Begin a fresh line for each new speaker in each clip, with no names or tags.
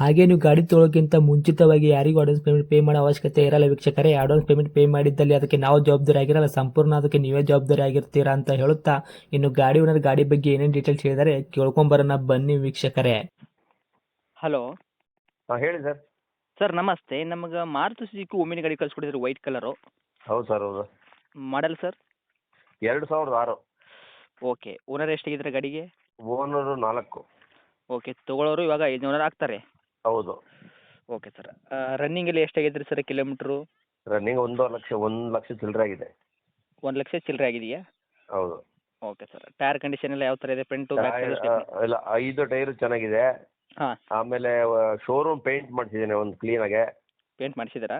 ಹಾಗೆ ನೀವು ಗಾಡಿ ತೊಳೋಕ್ಕಿಂತ ಮುಂಚಿತವಾಗಿ ಯಾರಿಗೂ ಅಡ್ವಾನ್ಸ್ ಪೇಮೆಂಟ್ ಪೇ ಮಾಡೋ ಅವಶ್ಯಕತೆ ಇರಲ್ಲ ವೀಕ್ಷಕರೇ. ಅಡ್ವಾನ್ಸ್ ಪೇಮೆಂಟ್ ಪೇ ಮಾಡಿದ್ದಲ್ಲಿ ಅದಕ್ಕೆ ನಾವು ಜವಾಬ್ದಾರಿ ಆಗಿರಲ್ಲ. ಸಂಪೂರ್ಣ ಅದಕ್ಕೆ ನೀವೇ ಜವಾಬ್ದಾರಿ ಆಗಿರ್ತೀರಾ ಅಂತ ಹೇಳುತ್ತಾ ಇನ್ನು ಗಾಡಿ ಓನರ್ ಗಾಡಿ ಬಗ್ಗೆ ಏನೇನು ಡೀಟೇಲ್ಸ್ ಹೇಳಿದರೆ ಕೇಳ್ಕೊಂಬರೋಣ ಬನ್ನಿ ವೀಕ್ಷಕರೇ.
ಹಲೋ
ಹಾಂ ಹೇಳಿ ಸರ್
ಸರ್ ನಮಸ್ತೆ. ನಮಗೆ ಮಾರುತಿ ಸುಜುಕಿ ಒಮ್ಮಿನ ಗಾಡಿ ಕಳಿಸ್ಕೊಡಿದ್ರು ವೈಟ್ ಕಲರು
ಹೌದು ಸರ್ ಹೌದು.
ಮಾಡಲ್ ಸರ್
ಎರಡು ಸಾವಿರದ ಆರು.
ಓಕೆ ಓನರ್ ಎಷ್ಟಾಗಿದ್ರೆ ಗಾಡಿಗೆ?
ಓನರು ನಾಲ್ಕು.
ಓಕೆ ತೊಗೊಳೋರು ಇವಾಗ ಐದು ಓನರ್ ಆಗ್ತಾರೆ.
ಹೌದು.
ಓಕೆ ಸರ್ ರನ್ನಿಂಗ್ ಎಲ್ಲ ಎಷ್ಟಾಗಿದ್ರಿ ಸರ್ ಕಿಲೋಮೀಟರ್
ರನ್ನಿಂಗ್ ಒಂದೂವರೆ ಲಕ್ಷ ಒಂದು ಲಕ್ಷ ಚಿಲ್ಲರೆ ಆಗಿದೆ.
ಒಂದು ಲಕ್ಷ ಚಿಲ್ಲರೆ ಆಗಿದೆಯಾ?
ಹೌದು.
ಓಕೆ ಸರ್ ಟೈರ್ ಕಂಡೀಷನ್ ಎಲ್ಲ ಯಾವ ಥರ ಇದೆ? ಫ್ರಂಟು ಬ್ಯಾಕ್
ಟೈರ್, ಆ, ಇಲ್ಲ ಐದು ಟೈರು ಚೆನ್ನಾಗಿದೆ.
ಹಾಂ.
ಆಮೇಲೆ ಶೋರೂಮ್ ಪೇಂಟ್ ಮಾಡಿಸಿದ್ದೀನಿ ಒಂದು ಕ್ಲೀನಾಗೆ
ಪೇಂಟ್ ಮಾಡಿಸಿದ್ದೀರಾ?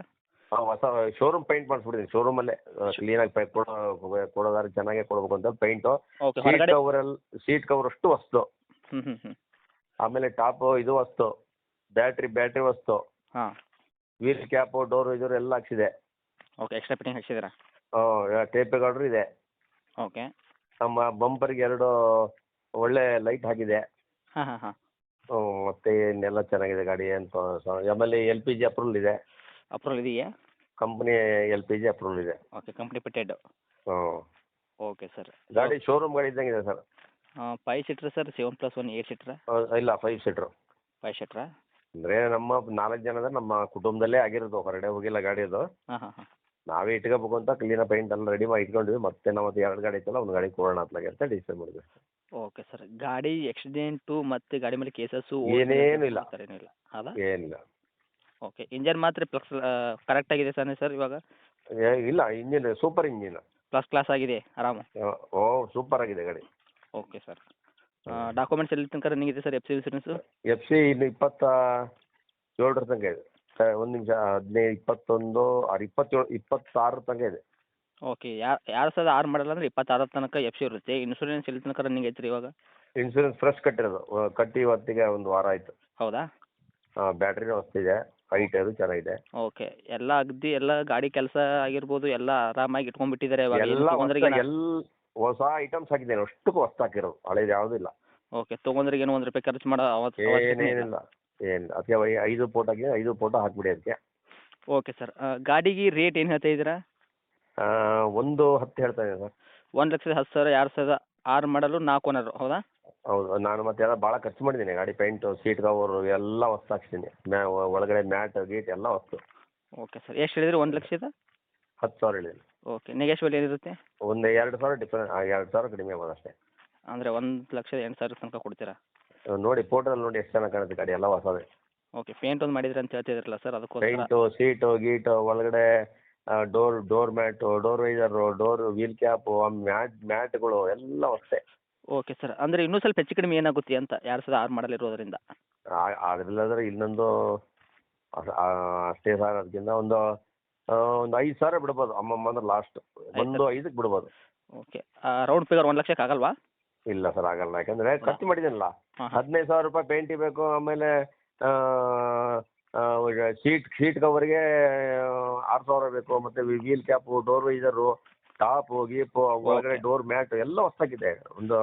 ಹೊಸ ಶೋರೂಮ್ ಪೇಂಟ್ ಮಾಡಿಸ್ಬಿಟ್ಟಿದ್ದೀನಿ. ಶೋರೂಮಲ್ಲೇ ಕ್ಲೀನಾಗಿ ಪೈ ಕೊಡೋ ಕೊಡೋದಾದ್ರೆ ಚೆನ್ನಾಗೇ ಕೊಡ್ಬೇಕು ಅಂತ ಪೇಂಟು
ಓಕೆ
ಸೀಟ್
ಹೊರಗಡೆ
ಸೀಟ್ ಕವರ್ ಅಷ್ಟು ವಸ್ತು
ಹ್ಞೂ ಹ್ಞೂ ಹ್ಞೂ
ಆಮೇಲೆ ಟಾಪು ಇದು ವಸ್ತು ಬ್ಯಾಟ್ರಿ ಬ್ಯಾಟ್ರಿ ವಸ್ತು.
ಹಾಂ.
ವೀಲ್ ಕ್ಯಾಪ್ ಡೋರ್ ವೈಸರ್ ಎಲ್ಲ ಹಾಕ್ಸಿದೆ.
ಓಕೆ ಎಕ್ಸ್ಟ್ರಾ ಫಿಟ್ಟಿಂಗ್ ಹಾಕ್ಸಿದ್ದೀರಾ?
ಟೇಪ್ ಗಾರ್ಡ್ರು ಇದೆ.
ಓಕೆ
ನಮ್ಮ ಬಂಪರ್ಗೆ ಎರಡು ಒಳ್ಳೆ ಲೈಟ್ ಹಾಕಿದೆ.
ಹಾಂ ಹಾಂ ಹಾಂ.
ಮತ್ತೆ ಇನ್ನೆಲ್ಲ ಚೆನ್ನಾಗಿದೆ ಗಾಡಿ ಅಂತ ಆಮೇಲೆ ಎಲ್ ಪಿ ಜಿ ಅಪ್ರೂವಲ್ ಇದೆ.
ಅಪ್ರೂವಲ್ ಇದೆಯಾ?
Company L P G approval ಇದೆ.
ಓಕೆ ಕಂಪ್ನಿ ಪಿಟೆಡ್
ಹ್ಞೂ
ಓಕೆ ಸರ್
ಗಾಡಿ ಶೋರೂಮ್ ಗಾಡಿ ಇದ್ದಂಗಿದೆ sir
five seater sir seven plus one eight seater
ಇಲ್ಲ ಫೈವ್ ಸೀಟ್ರು
ಫೈವ್ ಸೀಟ್ರಾ
ಅಂದರೆ ನಮ್ಮ ನಾಲ್ಕು ಜನ ಅಂದ್ರೆ ನಮ್ಮ ಕುಟುಂಬದಲ್ಲೇ ಆಗಿರೋದು ಹೊರಗಡೆ ಹೋಗಿಲ್ಲ ಗಾಡಿ ಅದು
ಹಾಂ ಹಾಂ ಹಾಂ.
ನಾವೇ ಇಟ್ಕೋಬೇಕು ಅಂತ ಕ್ಲೀನ್ ಪೈಂಟ್ ಎಲ್ಲ ರೆಡಿ ಮಾಡಿ ಇಟ್ಕೊಂಡಿವಿ ಮತ್ತೆ ನಾವು ಅದು ಎರಡು ಗಾಡಿ ಐತಲ್ಲ ಒಂದು ಗಾಡಿ ಕೊಡೋಣ ಅತ್ಲಾಗೆ ಅಂತ ಡಿಸೈಡ್ ಮಾಡಿದ್ವಿ.
ಓಕೆ ಸರ್ ಗಾಡಿ ಆಕ್ಸಿಡೆಂಟ್ ಮತ್ತೆ ಗಾಡಿ ಮೇಲೆ ಕೇಸಸ್
ಏನೇನು ಇಲ್ಲ.
ಏನಿಲ್ಲ ಹೌದಾ?
ಏನಿಲ್ಲ.
ಓಕೆ ಇಂಜಿನ್ ಮಾತ್ರ ಪ್ಲಸ್ ಕರೆಕ್ಟ್ ಆಗಿದೆ ಸರ್ ಸರ್ ಇವಾಗ?
ಏ, ಇಲ್ಲ engine super engine
plus class ಆಗಿದೆ ಆರಾಮ?
ಓ ಸೂಪರ್ ಆಗಿದೆ ಗಾಡಿ.
ಓಕೆ ಸರ್ ಡಾಕ್ಯುಮೆಂಟ್ಸ್ ಎಲ್ಲಿ ತನಕ ರನ್ನಿಂಗ್ ಇದೆ sir F C insurance
F C ಇನ್ನು ಇಪ್ಪತ್ತ ಏಳರ ತನಕ ಇದೆ. ಸ- ಒಂದು ನಿಮಿಷ ಹದಿನೈದು ಇಪ್ಪತ್ತೊಂದು ಆರು ಇಪ್ಪತ್ತೇಳು ಇಪ್ಪತ್ತಾರರ ತನಕ ಇದೆ.
ಓಕೆ ಯಾರ್ ಸರ್ ಆರ್ ಮಾಡಲ್ಲ ಅಂದರೆ ಇಪ್ಪತ್ತಾರ ತನಕ ಎಫ್ ಸಿ ಇರುತ್ತೆ. ಇನ್ಸೂರೆನ್ಸ್ ಎಲ್ಲಿ ತನಕ ರನ್ನಿಂಗ್ ಐತ್ರಿ ಇವಾಗ?
ಇನ್ಸೂರೆನ್ಸ್ ಫ್ರೆಶ್ ಕಟ್ಟಿರೋದು. ಆ, ಕಟ್ಟಿ ಇವತ್ತಿಗೆ ಒಂದು ವಾರ ಆಯಿತು.
ಹೌದಾ?
ಬ್ಯಾಟ್ರಿನೂ ಹೊಸ್ತಿದೆ ಹೈಟ್ ಅದು ಚೆನ್ನಾಗಿದೆ.
ಓಕೆ ಎಲ್ಲ ಅಗ್ದಿ ಎಲ್ಲ ಗಾಡಿ ಕೆಲಸ ಆಗಿರ್ಬೋದು ಎಲ್ಲ ಆರಾಮಾಗಿ ಇಟ್ಕೊಂಡ್ಬಿಟ್ಟಿದ್ದಾರೆ ಇವಾಗ.
ಎಲ್ಲ ಹೊಸ- ಎಲ್ಲ ಹೊಸ ಐಟಮ್ಸ್ ಹಾಕಿದ್ದೇನೆ. ಅಷ್ಟಕ್ಕೂ ಹೊಸ ಹಾಕಿರೋದು. ಹಳೇದು ಯಾವುದೂ ಇಲ್ಲ.
ಓಕೆ ತೊಗೊಂಡ್ರೆ ಏನೋ ಒಂದು ರೂಪಾಯಿ ಖರ್ಚು ಮಾಡೋ ಅವತ್ತು.
ಏನೇನಿಲ್ಲ ಏನು ಅದಕ್ಕೆ ಐ- ಐದು ಫೋಟೋ ಐದು ಫೋಟೋ ಹಾಕ್ಬಿಡಿ ಅದಕ್ಕೆ.
ಓಕೆ ಸರ್ ಗಾಡಿಗೆ ರೇಟ್ ಏನು ಹೇಳ್ತಾ ಇದ್ದೀರಾ?
ಒಂದು ಹತ್ತು ಹೇಳ್ತಾ ಇದ್ದೀನಿ ಸರ್
ಒಂದು ಲಕ್ಷದ ಹತ್ತು ಸಾವಿರ ಎರಡು ಸಾವಿರದ ಆರು ಮಾಡಲು ನಾಲ್ಕು ಓನರು ಹೌದಾ?
ಹೌದು. ನಾನು ಮತ್ತೆ ಎಲ್ಲ ಭಾಳ ಖರ್ಚು ಮಾಡಿದ್ದೀನಿ. ಗಾಡಿ ಪೇಂಟು ಸೀಟ್ ಕವರ್ ಎಲ್ಲ ಹೊಸ್ತು ಹಾಕ್ಸಿದ್ದೀನಿ. ಮ್ಯಾ ಒಳಗಡೆ ಮ್ಯಾಟ್ ಗೀಟ್ ಎಲ್ಲ ಹೊಸ್ತು.
ಓಕೆ ಸರ್ ಎಷ್ಟು ಹೇಳಿದ್ರಿ? ಒಂದು ಲಕ್ಷದ?
ಹತ್ತು ಸಾವಿರ ಹೇಳಿದ್ದೀನಿ.
ಓಕೆ ನೆಗೆಶ್ವಲ್ ಏನಿರುತ್ತೆ?
ಒಂದು ಎರಡು ಸಾವಿರ ಡಿಫ್ರೆನ್ ಎರಡು ಸಾವಿರ ಕಡಿಮೆ ಆಗೋದು ಅಂದ್ರೆ
ಅಂದರೆ ಒಂದು ಲಕ್ಷದ ಎಂಟು ಸಾವಿರ ತನಕ ಕೊಡ್ತೀರಾ?
ನೋಡಿ ಫೋಟೋದಲ್ಲಿ ನೋಡಿ ಎಷ್ಟು ಚೆನ್ನಾಗಿ ಕಾಣುತ್ತೆ ಗಾಡಿ ಎಲ್ಲ ಹೊಸದೇ.
ಓಕೆ ಪೇಂಟ್ ಒಂದು ಮಾಡಿದ್ರೆ ಅಂತ ಹೇಳ್ತಿದ್ರಲ್ಲ ಸರ್ ಅದಕ್ಕೋಸ್ಕರ.
ಪೇಂಟು ಸೀಟು ಗೀಟು ಒಳಗಡೆ door door mat door visor door wheel cap mat ಮ್ಯಾಟ್ಗಳು ಎಲ್ಲ ಹೊಸೇ
ಓಕೆ ಸರ್ ಅಂದ್ರೆ ಇನ್ನೂ ಸ್ವಲ್ಪ ಹೆಚ್ಚು ಕಡಿಮೆ ಏನಾಗುತ್ತೆ ಅಂತ ಎರಡು ಸಾವಿರದ ಆರು ಮಾಡಲ್ ಇರೋದ್ರಿಂದ?
ಅದ್ರಲ್ಲಾದ್ರೆ ಇನ್ನೊಂದು ಆ, ಅಷ್ಟೇ ಸರ್ ಅದಕ್ಕಿಂತ ಒಂದು ಒಂದು ಐದು ಸಾವಿರ ಬಿಡ್ಬೋದು ಅಮ್ಮಮ್ಮ ಅಂದ್ರೆ ಲಾಸ್ಟ್ ಒಂದು ಐದಕ್ಕೆ ಬಿಡ್ಬೋದು.
ಓಕೆ ರೌಂಡ್ ಫಿಗರ್ ಒಂದು ಲಕ್ಷಕ್ಕೆ ಆಗಲ್ವಾ?
ಇಲ್ಲ ಸರ್ ಆಗಲ್ಲ. ಯಾಕಂದ್ರೆ ಖರ್ಚು ಮಾಡಿದ್ದೀನಲ್ಲ
ಹಾಂ ಹಾಂ.
ಹದಿನೈದು ಸಾವಿರ ರೂಪಾಯಿ ಪೇಂಟಿ ಬೇಕು ಆಮೇಲೆ ಸೀಟ್ ಸೀಟ್ ಕವರ್ಗೆ ಆರು ಸಾವಿರ ಬೇಕು ಮತ್ತೆ wheel cap door visor top ಗೀಪು ಒಳಗಡೆ
Okay.
ಡೋರ್ ಮ್ಯಾಟ್ ಎಲ್ಲ ಹೊಸ್ತಾಗಿದೆ. ಒಂದು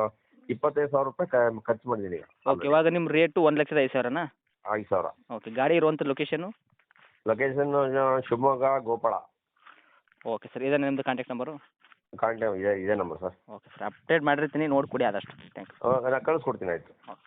ಇಪ್ಪತ್ತೈದು ಸಾವಿರ ರೂಪಾಯಿ ಕ- ಖರ್ಚು ಮಾಡಿದೀನಿ
ಓಕೆ ಇವಾಗ ನಿಮ್ಮ ರೇಟು ಒಂದು ಲಕ್ಷದ ಐದು ಸಾವಿರನಾ?
ಐದು ಸಾವಿರ.
ಓಕೆ ಗಾಡಿ ಇರುವಂತ location
location Shivamogga Gopala
okay sir ಇದೇ ನಿಮ್ಮದು ಕಾಂಟ್ಯಾಕ್ಟ್ ನಂಬರು
ಕಾಂಟ್ಯಾಕ್ಟ್ ಇದೆ ಇದೇ number sir
okay sir update ಮಾಡಿರ್ತೀನಿ ನೋಡಿ ಕೊಡಿ ಆದಷ್ಟು ಥ್ಯಾಂಕ್ ಯು
ನಾನು ಕಳಿಸ್ಕೊಡ್ತೀನಿ ಆಯಿತು.
ಓಕೆ